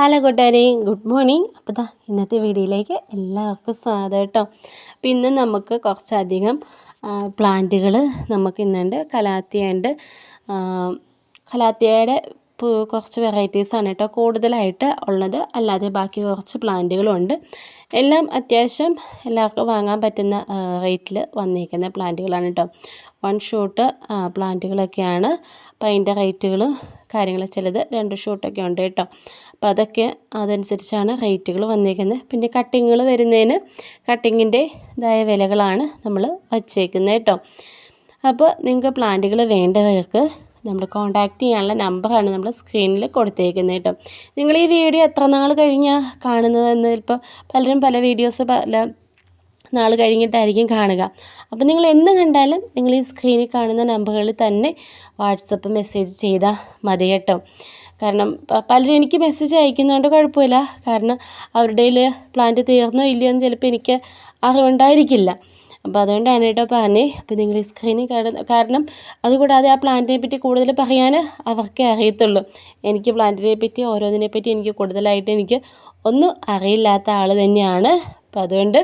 Hello കൂട്ടുകാരെ good morning. അപ്പോൾ ദാ ഇന്നത്തെ വീഡിയോയിലേക്ക് എല്ലാവർക്കും സ്വാഗതം കേട്ടോ. അപ്പോൾ ഇന്ന് നമുക്ക് കുറച്ചധികം പ്ലാന്റുകൾ നമുക്ക് ഇന്നുണ്ട്. കലാത്തിയുണ്ട്. കലാത്തിയയുടെ കുറച്ച് വെറൈറ്റീസാണ് കേട്ടോ കൂടുതലായിട്ട് ഉള്ളത്. അല്ലാതെ ബാക്കി കുറച്ച് പ്ലാന്റുകളും ഉണ്ട് എല്ലാം അത്യാവശ്യം എല്ലാവർക്കും വാങ്ങാൻ പറ്റുന്ന റേറ്റിൽ വന്നിരിക്കുന്ന പ്ലാന്റുകളാണ് കേട്ടോ വൺ ഷൂട്ട് പ്ലാന്റുകളൊക്കെയാണ് അപ്പം അതിന്റെ റേറ്റുകൾ കാര്യങ്ങൾ ചിലത് രണ്ട് ഷൂട്ടൊക്കെ ഉണ്ട് കേട്ടോ അപ്പം അതൊക്കെ അതനുസരിച്ചാണ് റേറ്റുകൾ വന്നിരിക്കുന്നത് പിന്നെ കട്ടിങ്ങുകൾ വരുന്നതിന് കട്ടിങ്ങിന്റെ ഇതായ വിലകളാണ് നമ്മൾ വച്ചേക്കുന്നത് കേട്ടോ അപ്പോൾ നിങ്ങൾക്ക് പ്ലാന്റുകൾ വേണ്ടവർക്ക് നമ്മൾ കോൺടാക്റ്റ് ചെയ്യാനുള്ള നമ്പറാണ് നമ്മൾ സ്ക്രീനിൽ കൊടുത്തേക്കുന്നത് കേട്ടോ നിങ്ങൾ ഈ വീഡിയോ എത്ര നാൾ കഴിഞ്ഞാൽ കാണുന്നതെന്ന് ഇപ്പോൾ പലരും പല വീഡിയോസ് പല നാൾ കഴിഞ്ഞിട്ടായിരിക്കും കാണുക. അപ്പോൾ നിങ്ങൾ എന്ന് കണ്ടാലും നിങ്ങൾ ഈ സ്ക്രീനിൽ കാണുന്ന നമ്പറുകളിൽ തന്നെ വാട്സപ്പ് മെസ്സേജ് ചെയ്താൽ മതി കേട്ടോ. കാരണം പലരും എനിക്ക് മെസ്സേജ് അയക്കുന്നതുകൊണ്ട് കുഴപ്പമില്ല കാരണം അവരുടെ പ്ലാന്റ് തീർന്നോ ഇല്ലയോ എന്ന് ചിലപ്പോൾ എനിക്ക് അറിവുണ്ടായിരിക്കില്ല. അപ്പോൾ അതുകൊണ്ടാണ് കേട്ടോ പറഞ്ഞത് അപ്പോൾ നിങ്ങൾ സ്ക്രീനിൽ കാരണം അതുകൂടാതെ ആ പ്ലാന്റിനെ പറ്റി കൂടുതൽ പറയാൻ അവർക്കേ അറിയത്തുള്ളൂ. എനിക്ക് പ്ലാന്റിനെ പറ്റി ഓരോന്നിനെ പറ്റി എനിക്ക് കൂടുതലായിട്ട് എനിക്ക് ഒന്നും അറിയില്ലാത്ത ആൾ തന്നെയാണ്. അപ്പോൾ അതുകൊണ്ട്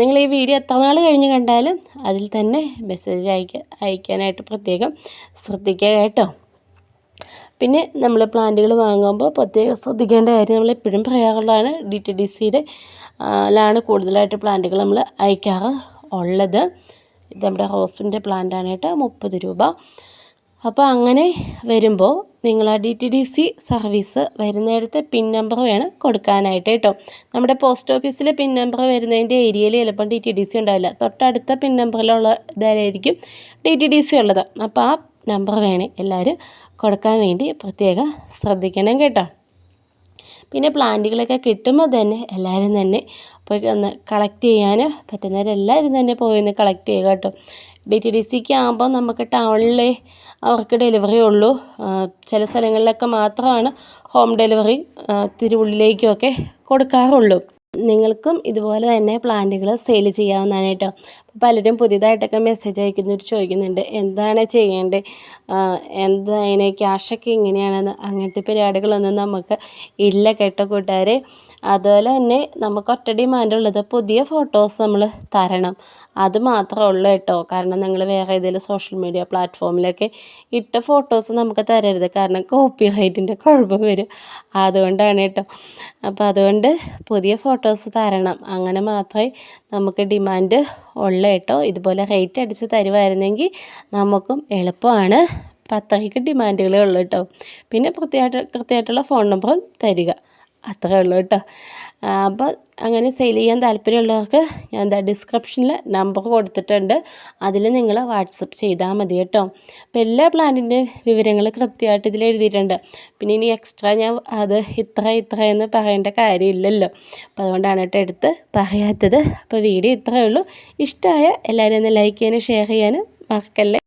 നിങ്ങൾ ഈ വീഡിയോ എത്ര നാൾ കഴിഞ്ഞ് കണ്ടാലും അതിൽ തന്നെ മെസ്സേജ് അയക്കാൻ അയക്കാനായിട്ട് പ്രത്യേകം ശ്രദ്ധിക്കുക കേട്ടോ. പിന്നെ നമ്മൾ പ്ലാന്റുകൾ വാങ്ങുമ്പോൾ പ്രത്യേകം ശ്രദ്ധിക്കേണ്ട കാര്യം നമ്മൾ എപ്പോഴും പറയാറുള്ളതാണ് ഡി ടി ഡി സിയുടെ ലാണ് കൂടുതലായിട്ട് പ്ലാന്റുകൾ നമ്മൾ അയക്കാറ്. ഉള്ളത്. ഇത് നമ്മുടെ റോസിന്റെ പ്ലാന്റാണ് കേട്ടോ മുപ്പത് രൂപ. അപ്പോൾ അങ്ങനെ വരുമ്പോൾ നിങ്ങൾ ആ D T D C service വരുന്നിടത്ത് പിൻ നമ്പർ വേണം കൊടുക്കാനായിട്ട് കേട്ടോ. നമ്മുടെ പോസ്റ്റ് ഓഫീസിലെ പിൻ നമ്പർ വരുന്നതിന്റെ ഏരിയയിൽ ചിലപ്പം ഡി ടി ഡി സി ഉണ്ടാവില്ല. തൊട്ടടുത്ത പിൻ നമ്പറിലുള്ള ഇതായിരിക്കും ഡി ടി ഡി സി ഉള്ളത്. അപ്പോൾ ആ നമ്പർ വേണേ എല്ലാവരും കൊടുക്കാൻ വേണ്ടി പ്രത്യേകം ശ്രദ്ധിക്കണം കേട്ടോ. പിന്നെ പ്ലാന്റുകളൊക്കെ കിട്ടുമ്പോൾ തന്നെ എല്ലാവരും തന്നെ പോയി ഒന്ന് കളക്ട് ചെയ്യാൻ പറ്റുന്നവരെല്ലാവരും തന്നെ പോയി ഒന്ന് കളക്ട് ചെയ്യുക കേട്ടോ. ഡി ടി ഡി സിക്ക് ആകുമ്പോൾ നമുക്ക് ടൗണിൽ അവർക്ക് ഡെലിവറി ഉള്ളൂ. ചില സ്ഥലങ്ങളിലൊക്കെ മാത്രമാണ് ഹോം ഡെലിവറി തിരുവുള്ളിലേക്കുമൊക്കെ കൊടുക്കാറുള്ളൂ. നിങ്ങൾക്കും ഇതുപോലെ തന്നെ പ്ലാന്റുകൾ സെയിൽ ചെയ്യാവുന്നതാണ് കേട്ടോ. പലരും പുതിയതായിട്ടൊക്കെ മെസ്സേജ് അയക്കുന്നവർ ചോദിക്കുന്നുണ്ട് എന്താണ് ചെയ്യേണ്ടത്? എന്താ അതിന് ക്യാഷൊക്കെ എങ്ങനെയാണെന്ന് അങ്ങനത്തെ പരിപാടികളൊന്നും നമുക്ക് ഇല്ല കേട്ടോ കൂട്ടുകാരെ. അതുപോലെ തന്നെ നമുക്ക് ഒറ്റ ഡിമാൻഡ് ഉള്ളത് പുതിയ ഫോട്ടോസ് നമ്മൾ തരണം. അത് മാത്രമേ ഉള്ളൂ കേട്ടോ. കാരണം നിങ്ങൾ വേറെ ഏതെങ്കിലും സോഷ്യൽ മീഡിയ പ്ലാറ്റ്ഫോമിലൊക്കെ ഇട്ട ഫോട്ടോസ് നമുക്ക് തരരുത്. കാരണം കോപ്പി റൈറ്റിന്റെ കുഴപ്പം വരും. അതുകൊണ്ടാണ് കേട്ടോ. അപ്പോൾ അതുകൊണ്ട് പുതിയ ഫോട്ടോസ് തരണം. അങ്ങനെ മാത്രമേ നമുക്ക് ഡിമാൻഡ് ഉള്ളൂ കേട്ടോ ഇതുപോലെ റേറ്റ് അടിച്ച് തരുമായിരുന്നെങ്കിൽ നമുക്കും എളുപ്പമാണ്. അപ്പം ഡിമാൻഡുകളേ ഉള്ളൂ കേട്ടോ പിന്നെ കൃത്യമായിട്ട് കൃത്യമായിട്ടുള്ള ഫോൺ നമ്പറും തരിക. അത്രേ ഉള്ളൂ കേട്ടോ. അപ്പോൾ അങ്ങനെ സെയിൽ ചെയ്യാൻ താല്പര്യമുള്ളവർക്ക് ഞാൻ എന്താ ഡിസ്ക്രിപ്ഷനിൽ നമ്പർ കൊടുത്തിട്ടുണ്ട്. അതിൽ നിങ്ങൾ വാട്സപ്പ് ചെയ്താൽ മതി കേട്ടോ. അപ്പോൾ എല്ലാ പ്ലാന്റിന്റെയും വിവരങ്ങൾ കൃത്യമായിട്ട് ഇതിൽ എഴുതിയിട്ടുണ്ട്. പിന്നെ ഇനി എക്സ്ട്രാ ഞാൻ അത് ഇത്ര ഇത്ര എന്ന് പറയേണ്ട കാര്യമില്ലല്ലോ. അപ്പോൾ അതുകൊണ്ടാണ് കേട്ടോ എടുത്ത് പറയാത്തത്. അപ്പോൾ വീഡിയോ ഇത്രയേ ഉള്ളൂ. ഇഷ്ടമായ എല്ലാവരും ഒന്ന് ലൈക്ക് ചെയ്യാനും ഷെയർ ചെയ്യാനും മറക്കല്ലേ.